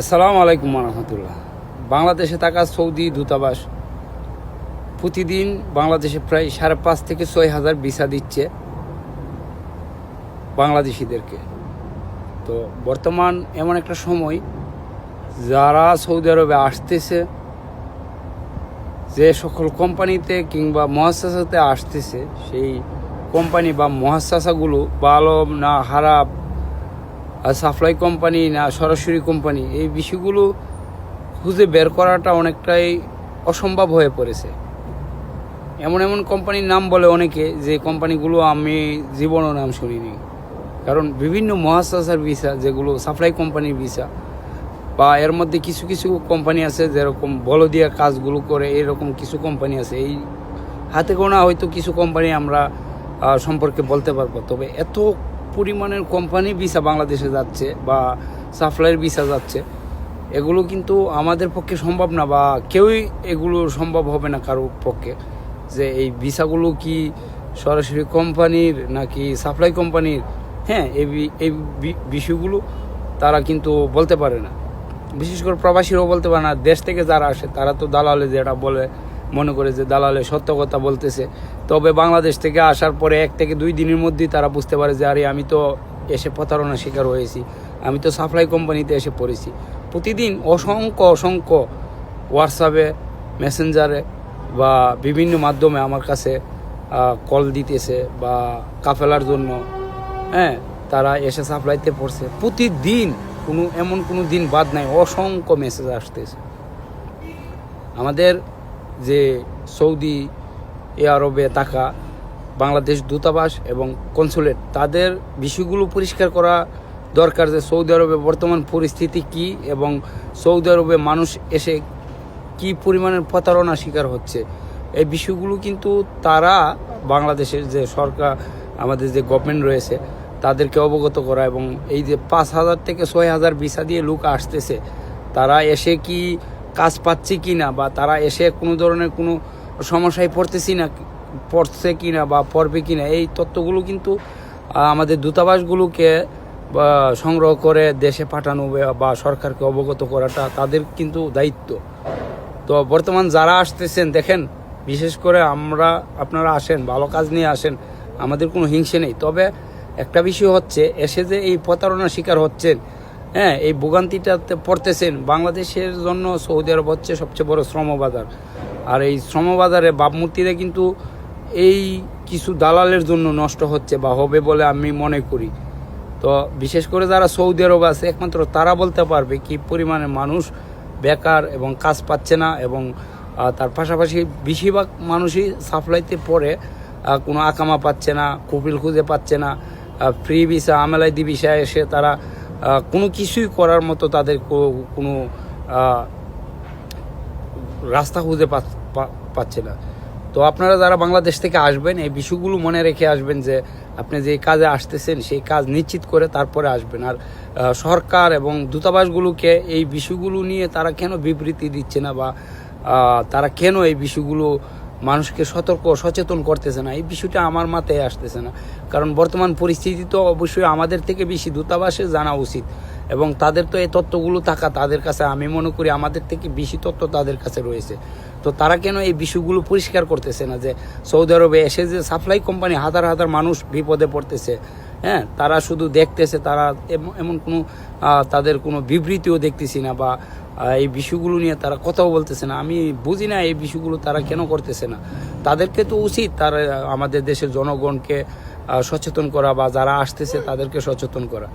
আসসালামু আলাইকুম রহমতুল্লাহ বাংলাদেশে থাকা সৌদি দূতাবাস প্রতিদিন বাংলাদেশে প্রায় সাড়ে পাঁচ থেকে ছয় হাজার ভিসা দিচ্ছে বাংলাদেশিদেরকে। তো বর্তমান এমন একটা সময়, যারা সৌদি আরবে আসতেছে, যে সকল কোম্পানিতে কিংবা মহাসাসাতে আসতেছে, সেই কোম্পানি বা মহাসাসাগুলো ভালো না খারাপ সাপ্লাই কোম্পানি না, সরাসরি কোম্পানি এই বিষয়গুলো খুঁজে বের করাটা অনেকটাই অসম্ভব হয়ে পড়েছে। এমন এমন কোম্পানির নাম বলে অনেকে যে কোম্পানিগুলো আমি জীবনও নাম শুনিনি। কারণ বিভিন্ন মহাসাসার ভিসা, যেগুলো সাপ্লাই কোম্পানির ভিসা, বা এর মধ্যে কিছু কিছু কোম্পানি আছে, যেরকম বলদিয়া কাজগুলো করে, এরকম কিছু কোম্পানি আছে। এই হাতে গোনা হয়তো কিছু কোম্পানি আমরা সম্পর্কে বলতে পারব। তবে এত পরিমাণের কোম্পানি ভিসা বাংলাদেশে যাচ্ছে বা সাপ্লাইয়ের ভিসা যাচ্ছে, এগুলো কিন্তু আমাদের পক্ষে সম্ভব না বা কেউই এগুলো সম্ভব হবে না কারোর পক্ষে। যে এই ভিসাগুলো কি সরাসরি কোম্পানির নাকি সাপ্লাই কোম্পানির হ্যাঁ এই এই বিষয়গুলো তারা কিন্তু বলতে পারে না। বিশেষ করে প্রবাসীরাও বলতে পারে না, দেশ থেকে যারা আসে তারা তো দালালে যেটা বলে মনে করে যে দালালে সত্য কথা বলতেছে। তবে বাংলাদেশ থেকে আসার পরে এক থেকে দুই দিনের মধ্যেই তারা বুঝতে পারে যে, আরে আমি তো এসে প্রতারণার শিকার হয়েছি। আমি তো সাপ্লাই কোম্পানিতে এসে পড়েছি। প্রতিদিন অসংখ্য অসংখ্য হোয়াটসঅ্যাপে মেসেঞ্জারে বা বিভিন্ন মাধ্যমে আমার কাছে কল দিতেছে বা কাফেলার জন্য হ্যাঁ তারা এসে সাপ্লাইতে পড়ছে। প্রতিদিন কোনো, এমন কোনো দিন বাদ নাই, অসংখ্য মেসেজ আসতেছে। আমাদের যে সৌদি আরবে থাকা বাংলাদেশ দূতাবাস এবং কনসুলেট, তাদের বিষয়গুলো পরিষ্কার করা দরকার যে সৌদি আরবে বর্তমান পরিস্থিতি কি এবং সৌদি আরবে মানুষ এসে কি পরিমাণের প্রতারণা শিকার হচ্ছে। এই বিষয়গুলো কিন্তু তারা বাংলাদেশের যে সরকার, আমাদের যে গভর্নমেন্ট রয়েছে, তাদেরকে অবগত করা এবং এই যে পাঁচ হাজার থেকে ছয় হাজার ভিসা দিয়ে লোক আসতেছে, তারা এসে কি কাজ পাচ্ছি কি না বা তারা এসে কোনো ধরনের কোনো সমস্যায় পড়তেছি না, পড়ছে কি না বা পড়বে কি না এই তথ্যগুলো কিন্তু আমাদের দূতাবাসগুলোকে সংগ্রহ করে দেশে পাঠানো বা সরকারকে অবগত করাটা তাদের কিন্তু দায়িত্ব। তো বর্তমান যারা আসতেছেন, দেখেন, বিশেষ করে আমরা, আপনারা আসেন, ভালো কাজ নিয়ে আসেন, আমাদের কোনো হিংসে নেই। তবে একটা বিষয় হচ্ছে, এসে যে এই প্রতারণার শিকার হচ্ছেন হ্যাঁ এই ভোগান্তিটাতে পড়তেছেন। বাংলাদেশের জন্য সৌদি আরব হচ্ছে সবচেয়ে বড় শ্রমবাজার। আর এই শ্রমবাজারে ভাবমূর্তিরা কিন্তু এই কিছু দালালের জন্য নষ্ট হচ্ছে বা হবে বলে আমি মনে করি। তো বিশেষ করে যারা সৌদি আরব আছে একমাত্র তারা বলতে পারবে কি পরিমাণে মানুষ বেকার এবং কাজ পাচ্ছে না এবং তার পাশাপাশি বেশিরভাগ মানুষই সাপ্লাইতে আহ, কোনো আকামা পাচ্ছে না কপিল খুঁজে পাচ্ছে না। ফ্রি ভিসা আমেলাইদি ভিসা এসে তারা কোনো কিছুই করার মতো তাদের কোনো রাস্তা খুঁজে পাচ- পাচ্ছে না। তো আপনারা যারা বাংলাদেশ থেকে আসবেন, এই বিষয়গুলো মনে রেখে আসবেন যে আপনি যে কাজে আসতেছেন, সেই কাজ নিশ্চিত করে তারপরে আসবেন। আর সরকার এবং দূতাবাসগুলোকে এই বিষয়গুলো নিয়ে তারা কেন বিবৃতি দিচ্ছে না বা তারা কেন এই বিষয়গুলো মানুষকে সতর্ক সচেতন করতেছে না। এই বিষয়টা আমার মাথায় আসতেছে না। কারণ বর্তমান পরিস্থিতি তো অবশ্যই আমাদের থেকে বেশি দূতাবাসে জানা উচিত। এবং তাদের তো এই তত্ত্বগুলো থাকা তাদের কাছে, আমি মনে করি আমাদের থেকে বেশি তত্ত্ব তাদের কাছে রয়েছে। তো তারা কেন এই বিষয়গুলো পরিষ্কার করতেছে না যে সৌদি আরবে এসে যে সাপ্লাই কোম্পানি হাজার হাজার মানুষ বিপদে পড়তেছে? হ্যাঁ তারা শুধু দেখতেছে, তারা এম- এমন কোনো তাদের কোনো বিবৃতিও দেখতেছি না বা এই বিষয়গুলো নিয়ে তারা কথাও বলতেছে না। আমি বুঝি না এই বিষয়গুলো তারা কেন করতেছে না। তাদেরকে তো উচিত তারা, আমাদের দেশের জনগণকে সচেতন করা বা যারা আসতেছে তাদেরকে সচেতন করা।